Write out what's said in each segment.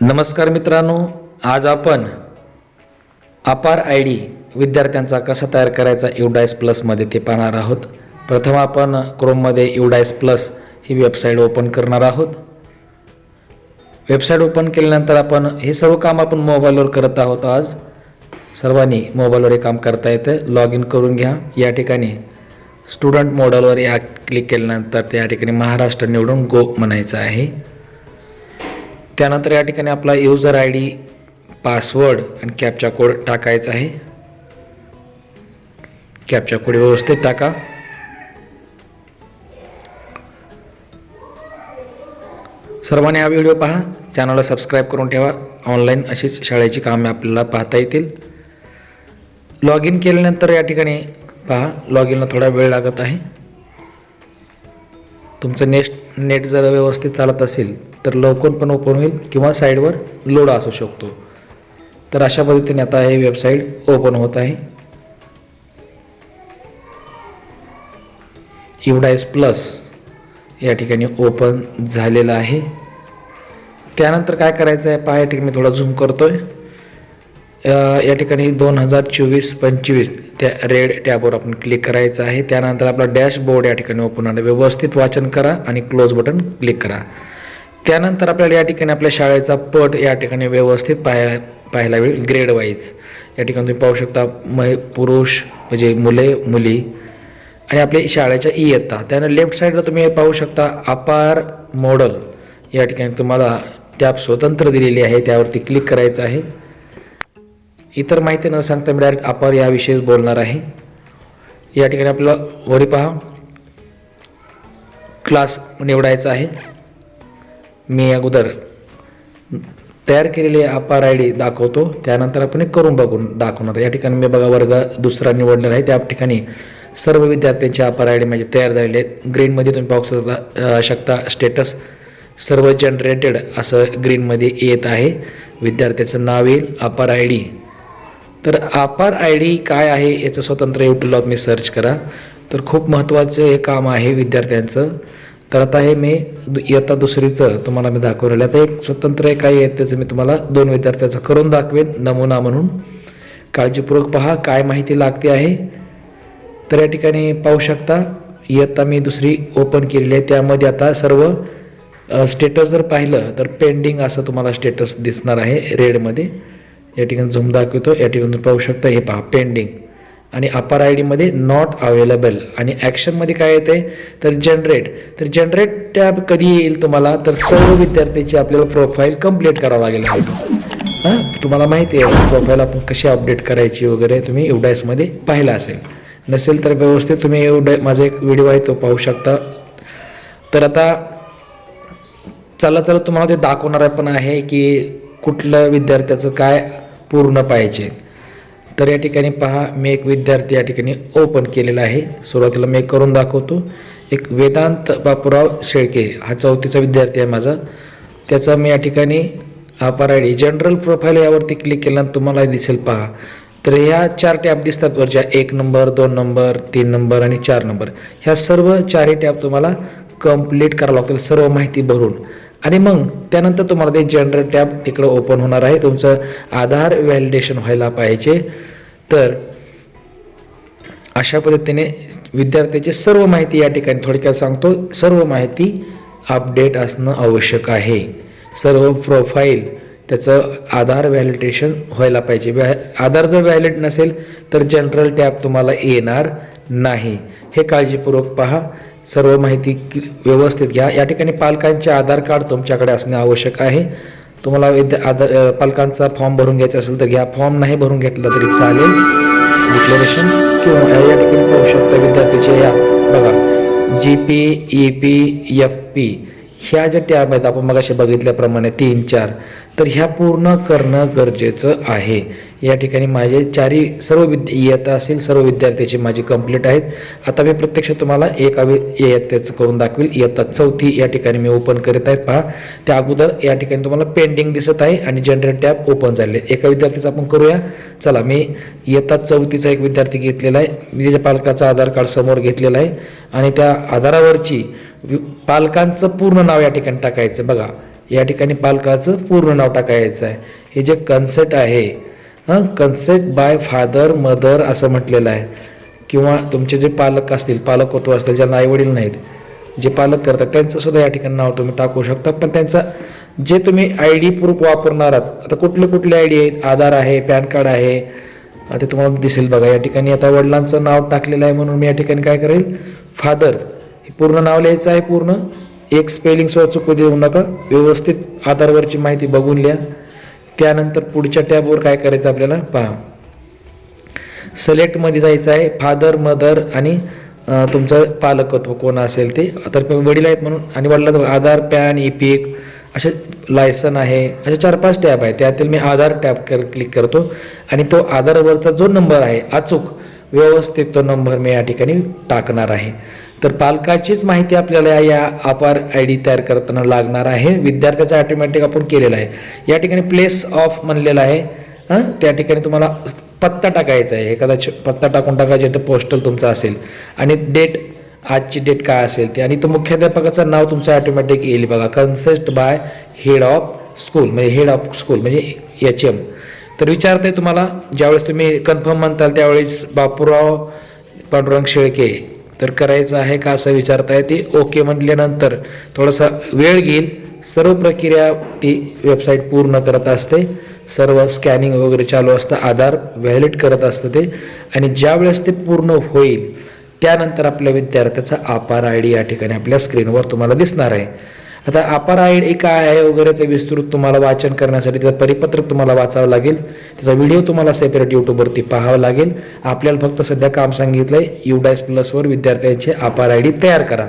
नमस्कार मित्रांनो आज आपण अपार आय डी विद्यार्थ्यांचा कसा तयार करायचा युडायस प्लसमध्ये ते पाहणार आहोत. प्रथम आपण क्रोममध्ये युडायस प्लस ही वेबसाईट ओपन करणार आहोत. वेबसाईट ओपन केल्यानंतर आपण हे सर्व काम आपण मोबाईलवर करत आहोत आज. सर्वांनी मोबाईलवर हे काम करता येतं. लॉग इन करून घ्या. या ठिकाणी स्टुडंट मॉडलवर या क्लिक केल्यानंतर त्या ठिकाणी महाराष्ट्र निवडून गो म्हणायचं आहे. त्यानंतर या ठिकाणी आपला युजर आय डी पासवर्ड आणि कॅपचा कोड टाकायचा आहे. कॅपचा कोड व्यवस्थित टाका. सर्वांनी हा व्हिडिओ पहा. चॅनलला सबस्क्राईब करून ठेवा. ऑनलाईन अशीच शाळेची कामे आपल्याला पाहता येतील. लॉग इन केल्यानंतर या ठिकाणी पहा. लॉग इनला थोडा वेळ लागत आहे. तुमचं नेट नेट जर व्यवस्थित चालत असेल तर लवकर पण ओपन होईल किंवा साईडवर लोड असू शकतो. तर अशा पद्धतीने आता हे वेबसाईट ओपन होत आहे. युडायस प्लस या ठिकाणी ओपन झालेलं आहे. त्यानंतर काय करायचं आहे पहा या ठिकाणी मी थोडा झूम करतोय. आहे या ठिकाणी दोन हजार चोवीस पंचवीस त्या रेड टॅबवर आपण क्लिक करायचं आहे. त्यानंतर आपला डॅशबोर्ड या ठिकाणी ओपन होणार व्यवस्थित वाचन करा आणि क्लोज बटन क्लिक करा. त्यानंतर आपल्याला या ठिकाणी आपल्या शाळेचा पट या ठिकाणी व्यवस्थित पाहायला पाहायला वेळ ग्रेड वाईज या ठिकाणी तुम्ही पाहू शकता मै पुरुष म्हणजे मुले मुली आणि आपल्या शाळेच्या इयत्ता त्यानं लेफ्ट साईडला तुम्ही हे पाहू शकता अपार मॉडल या ठिकाणी तुम्हाला टॅब स्वतंत्र दिलेली आहे त्यावरती क्लिक करायचं आहे. इतर माहिती न सांगता मी डायरेक्ट अपार याविषयीच बोलणार आहे. या ठिकाणी आपलं वरी पहा. क्लास निवडायचा आहे. मी अगोदर तयार केलेले अपार आय डी दाखवतो. त्यानंतर आपण एक करून बघून दाखवणार. या ठिकाणी मी बघा वर्ग दुसरा निवडलेला आहे. त्या ठिकाणी सर्व विद्यार्थ्यांचे अपार आय डी माझे तयार झालेले आहेत ग्रीनमध्ये तुम्ही पाहू शकता शकता स्टेटस सर्व जनरेटेड असं ग्रीनमध्ये येत आहे. विद्यार्थ्याचं नाव येईल अपार आय डी. तर अपार आय डी काय आहे याचं स्वतंत्र यूट्यूबला तुम्ही सर्च करा. तर खूप महत्त्वाचं हे काम आहे विद्यार्थ्यांचं. तर आता हे मी दु- इयत्ता दुसरीचं तुम्हाला मी दाखवलेलं आहे. आता एक स्वतंत्र एक आहे त्याचं मी तुम्हाला दोन विद्यार्थ्याचं करून दाखवेन. नमुना म्हणून. काळजीपूर्वक पहा काय माहिती लागते आहे. तर या ठिकाणी पाहू शकता इयत्ता मी दुसरी ओपन केलेली आहे. त्यामध्ये आता सर्व स्टेटस जर पाहिलं तर पेंडिंग असं तुम्हाला स्टेटस दिसणार आहे रेडमध्ये या ठिकाणी झूम दाखवतो. या ठिकाणी तुम्ही पाहू शकता हे पहा पेंडिंग आणि अपार आय डीमध्ये नॉट अवेलेबल आणि ॲक्शनमध्ये काय येते? तर जनरेट तर जनरेट टॅब कधी येईल तुम्हाला? तर सर्व विद्यार्थ्याची आपल्याला प्रोफाईल कंप्लीट करावं लागेल. हां? तुम्हाला माहिती आहे प्रोफाईल आपण कशी अपडेट करायची वगैरे तुम्ही युडायसमध्ये पाहिलं असेल. नसेल तर व्यवस्थित तुम्ही एवढा माझा एक व्हिडिओ आहे तो पाहू शकता. तर आता चला चला तुम्हाला ते दाखवणार पण आहे की कुठलं विद्यार्थ्याचं काय पूर्ण पाहिजे. तर या ठिकाणी पहा मी एक विद्यार्थी या ठिकाणी ओपन केलेला आहे. सुरुवातीला मी करून दाखवतो. एक वेदांत बापूराव शेळके हा चौथीचा विद्यार्थी आहे माझा. त्याचा मी या ठिकाणी APAAR I D general profile यावरती क्लिक केल्यानंतर तुम्हाला दिसेल पहा. तर ह्या चार टॅब दिसतात वरच्या. एक नंबर दोन नंबर तीन नंबर आणि चार नंबर. ह्या सर्व चारही टॅब तुम्हाला कंप्लीट करावं लागतील सर्व माहिती भरून. आणि मग त्यानंतर तुम्हाला ते जनरल टॅब तिकडं ओपन होणार आहे. तुमचं आधार व्हॅलिडेशन व्हायला पाहिजे. तर अशा पद्धतीने विद्यार्थ्याची सर्व माहिती या ठिकाणी थोडक्यात सांगतो. सर्व माहिती अपडेट असणं आवश्यक आहे. सर्व प्रोफाईल त्याचं आधार व्हॅलिडेशन व्हायला पाहिजे. व्हॅ आधार जर व्हॅलिड नसेल तर जनरल टॅब तुम्हाला येणार नाही. हे काळजीपूर्वक पहा. सर्व माहिती व्यवस्थित घ्या. या ठिकाणी पालकांचे आधार कार्ड तुमच्याकडे असणे आवश्यक आहे. तुम्हाला विद्या आधार पालकांचा फॉर्म भरून घ्यायचा असेल तर घ्या. फॉर्म नाही भरून घेतला तरी चालेल. डिक्लेरेशन किंवा या ठिकाणी पाहू शकता विद्यार्थ्याचे या. बघा. G P E P F P ह्या ज्या टॅब आहेत आपण मगाशी बघितल्याप्रमाणे तीन चार तर ह्या पूर्ण करणं गरजेचं आहे. या ठिकाणी माझे चारही सर्व विद्या इयत्ता असेल सर्व विद्यार्थ्याची माझी कंप्लीट आहेत. आता मी प्रत्यक्ष तुम्हाला एका इयत्तेचं करून दाखवेल. इयत्ता चौथी या ठिकाणी मी ओपन करीत आहे. पहा त्या अगोदर या ठिकाणी तुम्हाला पेंडिंग दिसत आहे आणि जनरेट टॅब ओपन झाले एका विद्यार्थ्याचं आपण करूया. चला मी इयत्ता चौथीचा एक विद्यार्थी घेतलेला आहे. मी त्याच्या पालकाचा आधार कार्ड समोर घेतलेला आहे. आणि त्या आधारावरची पालकांचं पूर्ण नाव या ठिकाणी टाकायचं. बघा या ठिकाणी पालकाचं पूर्ण नाव टाकायचं आहे. हे जे कन्सेप्ट आहे हां कन्सेप्ट बाय फादर मदर असं म्हटलेलं आहे. किंवा तुमचे जे पालक असतील पालक होतो असतील ज्यांना आईवडील नाहीत जे पालक करतात त्यांचं सुद्धा या ठिकाणी नाव तुम्ही टाकू शकता. पण त्यांचा जे तुम्ही आय डी प्रूफ वापरणार आहात आता कुठले कुठले आय डी आहेत? आधार आहे पॅन कार्ड आहे. ते तुम्हाला दिसेल बघा या ठिकाणी आता वडिलांचं नाव टाकलेलं आहे म्हणून मी या ठिकाणी काय करेल? फादर पूर्ण नाव लिहायचं आहे पूर्ण. एक स्पेलिंग सुद्धा चुकू देऊ नका. व्यवस्थित आधारवरची माहिती बघून लिहा. त्यानंतर पुढच्या टॅबवर काय करायचं आपल्याला? पहा. सिलेक्टमध्ये जायचं आहे. फादर मदर आणि तुमचं पालकत्व कोण असेल ते. तर वडील आहेत म्हणून आणि वडिलांचं. आधार पॅन ई पी असे लायसन आहे. असे चार पाच टॅब आहे त्यातील मी आधार टॅब कर क्लिक करतो. आणि तो आधारवरचा जो नंबर आहे अचूक व्यवस्थित तो नंबर मी या ठिकाणी टाकणार आहे. तर पालकाचीच माहिती आपल्याला या अपार आय डी तयार करताना लागणार आहे. विद्यार्थ्याचा ऑटोमॅटिक आपण केलेला आहे. या ठिकाणी प्लेस ऑफ म्हणलेलं आहे. हां? त्या ठिकाणी तुम्हाला पत्ता टाकायचा आहे. एखादा पत्ता टाकून टाकायचा तर पोस्टल तुमचा असेल. आणि डेट आजची डेट काय असेल ते. आणि तो मुख्याध्यापकाचं नाव तुमचं ऑटोमॅटिक येईल बघा. Consent by head of school म्हणजे हेड ऑफ स्कूल म्हणजे एच एम तर विचारते तुम्हाला ज्यावेळेस तुम्ही कन्फर्म म्हणताल त्यावेळेस बापूराव पांडुरंग शेळके तर करायचं आहे का असं विचारताय ते ओके म्हटल्यानंतर थोडासा वेळ घेईल सर्व प्रक्रिया ती वेबसाईट पूर्ण करत असते. सर्व स्कॅनिंग वगैरे चालू असतं. आधार व्हॅलिड करत असतं ते. आणि ज्यावेळेस ते पूर्ण होईल त्यानंतर आपल्या विद्यार्थ्याचा आपार आय डी या ठिकाणी आपल्या स्क्रीनवर तुम्हाला दिसणार आहे. आता अपार आय डी काय आहे वगैरेचं विस्तृत तुम्हाला वाचन करण्यासाठी त्याचं परिपत्रक तुम्हाला वाचावं लागेल. त्याचा व्हिडिओ तुम्हाला सेपरेट यूट्यूबवरती पाहावा लागेल. आपल्याला फक्त सध्या काम सांगितलं आहे युडायस प्लसवर विद्यार्थ्यांचे अपार आय डी तयार करा.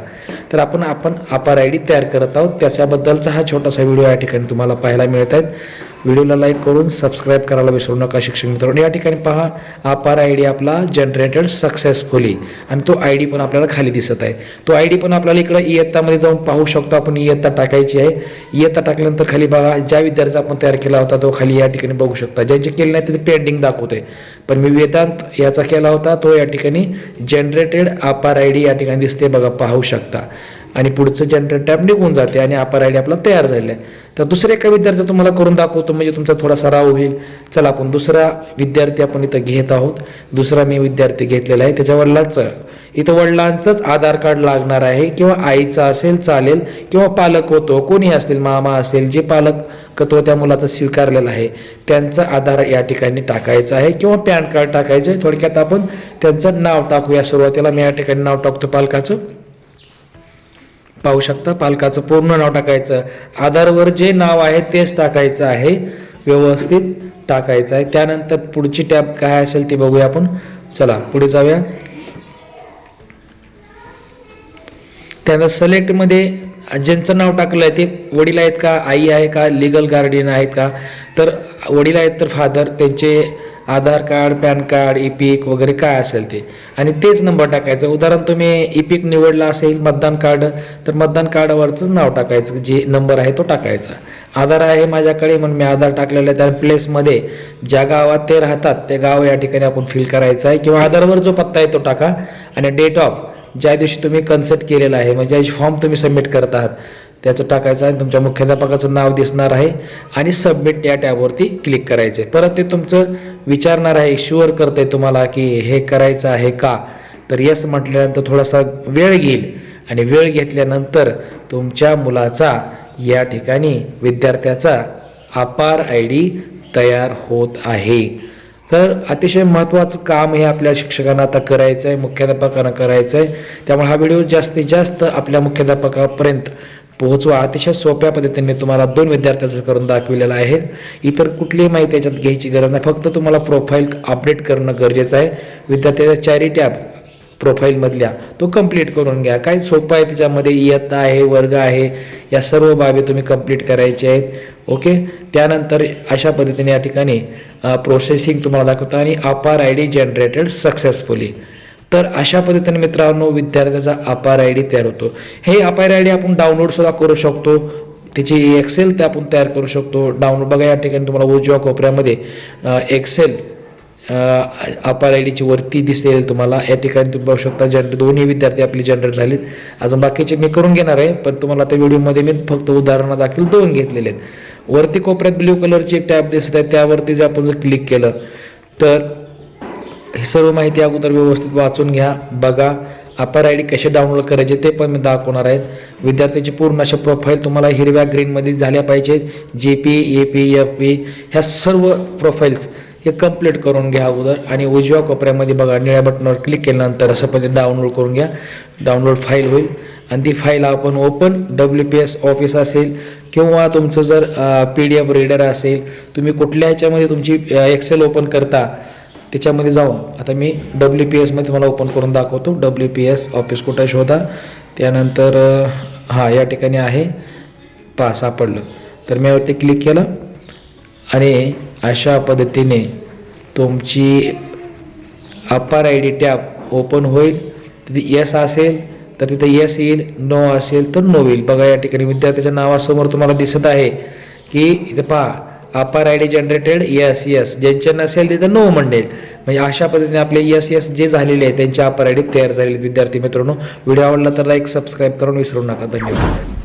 तर आपण आपण अपार आय डी तयार करत आहोत. त्याच्याबद्दलचा हा छोटासा व्हिडिओ या ठिकाणी तुम्हाला पाहायला मिळत आहेत. व्हिडिओला लाईक करून सबस्क्राईब करायला विसरू नका शिक्षक मित्रांनो. या ठिकाणी पहा अपार आय डी आपला जनरेटेड सक्सेसफुली आणि तो आय डी पण आपल्याला खाली दिसत आहे. तो आय डी पण आपल्याला इकडं इयत्तामध्ये जाऊन पाहू शकतो. आपण इयत्ता टाकायची आहे. इयत्ता टाकल्यानंतर खाली बघा ज्या विद्यार्थ्याचा आपण तयार केला होता तो खाली या ठिकाणी बघू शकता. ज्यांचे केले नाही ते पेंडिंग दाखवते. पण मी वेदांत याचा केला होता. तो या ठिकाणी जनरेटेड अपार आय डी या ठिकाणी दिसते. बघा पाहू शकता. आणि पुढचं जनरेट टॅब निघून जाते आणि अपर आय डी आपला तयार झालेला आहे. तर दुसऱ्या एका विद्यार्थी तुम्हाला करून दाखवतो म्हणजे तुमचा थोडासा राव होईल. चला आपण दुसरा विद्यार्थी आपण इथं घेत आहोत. दुसरा मी विद्यार्थी घेतलेला आहे. त्याच्या वडिलांचं इथं वडिलांचंच आधार कार्ड लागणार आहे. किंवा आईचं असेल चालेल. किंवा पालक होतो कोणी असतील मामा असेल जे पालकत्व त्या मुलाचं स्वीकारलेलं आहे. त्यांचा आधार या ठिकाणी टाकायचं आहे. किंवा पॅन कार्ड टाकायचं आहे. थोडक्यात आपण त्यांचं नाव टाकूया सुरुवातीला. मी या ठिकाणी नाव टाकतो पालकाचं. पाहू शकता. पालकाचं पूर्ण नाव टाकायचं. आधारवर जे नाव आहे तेच टाकायचं आहे. व्यवस्थित टाकायचं आहे. त्यानंतर पुढची टॅब काय असेल ती बघूया आपण. चला पुढे जाऊया. त्यानंतर सिलेक्टमध्ये ज्यांचं नाव टाकलं आहे ते वडील आहेत का आई आहे का लिगल गार्डियन आहेत का? तर वडील आहेत तर फादर त्यांचे Aadhaar card PAN card EPIC वगैरे काय असेल ते. आणि तेच नंबर टाकायचं. उदाहरण तुम्ही इपिक निवडला असेल मतदान कार्ड तर मतदान कार्डावरचंच नाव टाकायचं. जे नंबर आहे तो टाकायचा. आधार आहे माझ्याकडे म्हणून मी आधार टाकलेला आहे. त्या प्लेसमध्ये ज्या गावात ते राहतात ते गाव या ठिकाणी आपण फिल करायचं आहे. किंवा आधारवर जो पत्ता आहे तो टाका. आणि डेट ऑफ ज्या दिवशी तुम्ही कन्सल्ट केलेला आहे म्हणजे फॉर्म तुम्ही सबमिट करत आहात त्याचं टाकायचं आहे तुमच्या मुख्याध्यापकाचं नाव दिसणार आहे आणि सबमिट या टॅबवरती क्लिक करायचे परत ते तुमचं विचारणार आहे शुअर करते तुम्हाला की हे करायचं आहे का? तर यस म्हटल्यानंतर थोडासा वेळ घेईल. आणि वेळ घेतल्यानंतर तुमच्या मुलाचा या ठिकाणी विद्यार्थ्याचा अपार आय डी तयार होत आहे. तर अतिशय महत्त्वाचं काम हे आपल्या शिक्षकांना आता करायचं आहे मुख्याध्यापकांना करायचं आहे त्यामुळे हा व्हिडिओ जास्तीत जास्त आपल्या मुख्याध्यापकापर्यंत पोहोचवा. अतिशय सोप्या पद्धतीने तुम्हाला दोन विद्यार्थ्याचं करून दाखविलेलं आहे. इतर कुठलीही माहिती याच्यात घ्यायची गरज नाही. फक्त तुम्हाला प्रोफाईल अपडेट करणं गरजेचं आहे. विद्यार्थ्याच्या चॅरिटी टॅब प्रोफाईलमधल्या तो कंप्लीट करून घ्या. काय सोपं आहे त्याच्यामध्ये? इयत्ता आहे वर्ग आहे या सर्व बाबी तुम्ही कंप्लीट करायचे आहेत. ओके त्यानंतर अशा पद्धतीने या ठिकाणी प्रोसेसिंग तुम्हाला दाखवतं आणि अपार आय डी जनरेटेड सक्सेसफुली तर अशा पद्धतीने मित्रांनो विद्यार्थ्याचा अपार आय डी तयार होतो. हे अपार आय डी आपण डाउनलोड सुद्धा करू शकतो. त्याची एक्सेल ते आपण तयार करू शकतो. डाउनलोड बघा या ठिकाणी तुम्हाला उजव्या कोपऱ्यामध्ये एक्सेल अपार आय डीची वरती दिसेल तुम्हाला. या ठिकाणी तुम्ही बघू शकता जनरेट दोन्ही विद्यार्थी आपले जनरेट झालेत. अजून बाकीचे मी करून घेणार आहे पण तुम्हाला त्या व्हिडिओमध्ये मी फक्त उदाहरणादाखल दोन घेतलेले आहेत. वरती कोपऱ्यात ब्ल्यू कलरची एक टॅब दिसत आहे. त्यावरती जर आपण जर क्लिक केलं तर ही सर्व माहिती अगोदर व्यवस्थित वाचून घ्या बघा. अपर आय डी कसे डाउनलोड करायचे ते पण मी दाखवणार आहेत विद्यार्थ्याची पूर्ण अशा प्रोफाईल तुम्हाला हिरव्या ग्रीनमध्ये झाल्या पाहिजेत. J P A P F P ह्या सर्व प्रोफाईल्स हे कंप्लीट करून घ्या अगोदर. आणि उजव्या कोपऱ्यामध्ये बघा निळ्या बटनावर क्लिक केल्यानंतर असं पद्धतीने डाउनलोड करून घ्या. डाउनलोड फाईल होईल. आणि ती फाईल आपण open W P S Office असेल किंवा तुमचं जर पी डी एफ रीडर असेल तुम्ही कुठल्या ह्याच्यामध्ये तुमची एक्सेल ओपन करता त्याच्यामध्ये जाऊन आता मी डब्ल्यू पी एसमध्ये तुम्हाला ओपन करून दाखवतो. डब्ल्यू पी एस ऑफिस कुठं शोधा. त्यानंतर हां या ठिकाणी आहे. पा सापडलं. तर मी यावरती क्लिक केलं. आणि अशा पद्धतीने तुमची अपार आय डी टॅब ओपन होईल. तिथे यस असेल तर तिथे यस येईल नो असेल तर नो येईल. बघा या ठिकाणी विद्यार्थ्याच्या नावासमोर तुम्हाला दिसत आहे की इथे पहा APAAR I D generated yes yes ज्यांचे नसेल तिथं नो म्हणेल. म्हणजे अशा पद्धतीने आपले यस यस जे झालेले आहे त्यांच्या अपार आय डी तयार झालेले विद्यार्थी मित्रांनो व्हिडिओ आवडला तर लाईक सबस्क्राईब करून विसरू नका. धन्यवाद.